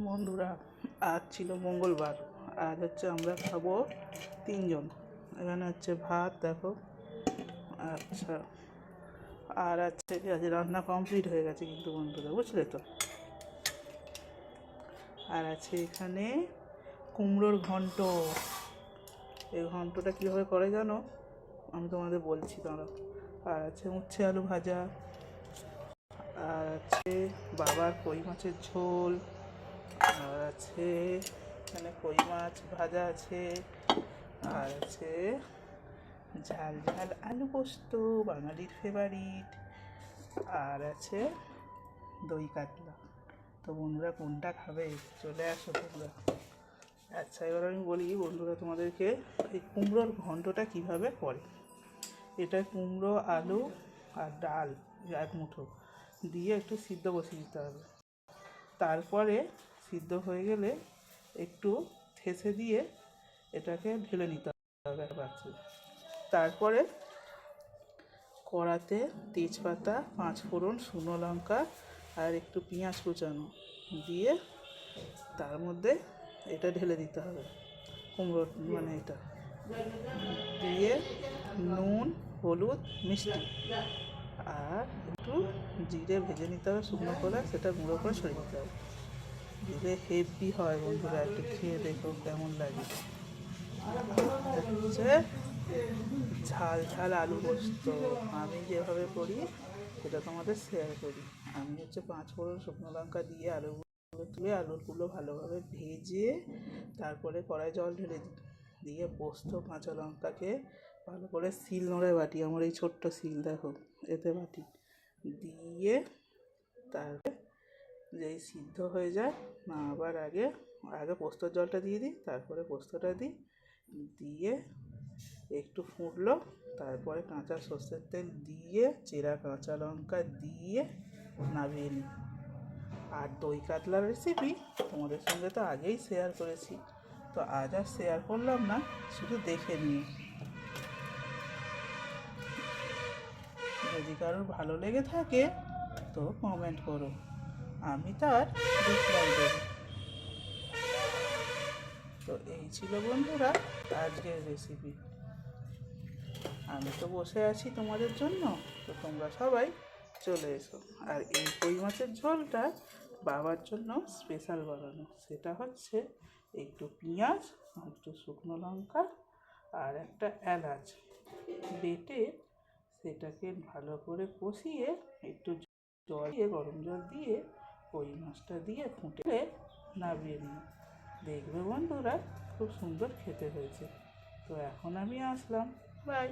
বন্ধুরা, আজ ছিল মঙ্গলবার। আজ হচ্ছে আমরা খাব তিনজন। এখানে হচ্ছে ভাত, দেখো। আচ্ছা। আর আছে আজ রান্না কমপ্লিট হয়ে গেছে কিন্তু বন্ধুরা, বুঝলে তো? আর আছে এখানে কুমড়োর ঘন্ট। এই ঘন্টটা কীভাবে করে জানো? আমি তোমাদের বলছি, দাঁড়াও। আর আছে উচ্ছে আলু ভাজা। আর আছে বাবার কই মাছের ঝোল। আর আছে। এখানে কই মাছ ভাজা আছে। আর আছে ঝাল ঝাল আলু পোস্ত, বাঙালির ফেভারিট আর আছে দই কাতলা। তো বন্ধুরা, কোনটা খাবে? চলে আসো তোমরা। আচ্ছা এবার আমি বলি বন্ধুরা, তোমাদেরকে এই কুমড়োর ঘন্টটা কীভাবে করে? এটা কুমড়ো, আলু আর ডাল, এক মুঠো। দিয়ে একটু সিদ্ধ বসিয়ে দিতে হবে। তারপরে সিদ্ধ হয়ে গেলে একটু ঠেসে দিয়ে এটাকে ঢেলে নিতে হবে বাচ্চা তারপরে কড়াতে তেজপাতা পাঁচ ফোড়ন শুকনো লঙ্কা আর একটু পেঁয়াজ কুচানো দিয়ে তার মধ্যে এটা ঢেলে দিতে হবে, কুমড়ো মানে এটা। দিয়ে নুন, হলুদ, মিষ্টি আর একটু জিরে ভেজে নিতে হবে শুকনো করে, সেটা গুঁড়ো করে সরিয়ে দিতে হবে। দিলে হেভি হয় বন্ধুরা, একটু খেয়ে দেখো কেমন লাগে। হচ্ছে ঝাল ঝাল আলু পোস্ত। আমি যেভাবে করি, সেটা তোমাদের শেয়ার করি। আমি হচ্ছে পাঁচ ফোড়ন শুকনো লঙ্কা দিয়ে আলুগুলো তুলে আলুগুলো ভালোভাবে ভেজে তারপরে কড়াই জল ঢেলে দিয়ে পোস্ত, কাঁচা লঙ্কাকে ভালো করে শিল নোড়ে বাটি। আমার এই ছোট্ট শিল দেখো, এতে বাটি। দিয়ে তারপরে যেই সিদ্ধ হয়ে যায় না আবার আগে আগে পোস্তর জলটা দিয়ে দিই, তারপরে পোস্তটা দিই, দিয়ে একটু ফুটলো, তারপরে কাঁচা সর্ষের তেল দিয়ে, চেরা কাঁচা লঙ্কা দিয়ে নামিয়ে নিই। আর দই কাতলার রেসিপি তোমাদের সঙ্গে তো আগেই শেয়ার করেছি, তো আজ আর শেয়ার করলাম না, শুধু দেখে নিই যদি কারোর ভালো লেগে থাকে, তো কমেন্ট করো। আমি তার দেবো তো এই ছিল বন্ধুরা আজকের রেসিপি আমি তো বসে আছি তোমাদের জন্য, তো তোমরা সবাই চলে এসো। আর এই কই মাছের ঝোলটা বাবার জন্য স্পেশাল বানানো। সেটা হচ্ছে একটু পেঁয়াজ, একটু শুকনো লঙ্কা আর একটা এলাচ। বেটে সেটাকে ভালো করে কষিয়ে একটু জল দিয়ে, গরম জল দিয়ে কই মাছটা দিয়ে ফুটে নামিয়ে নিই। দেখবে বন্ধুরা, খুব সুন্দর খেতে হয়েছে। তো এখন আমি আসলাম। বাই।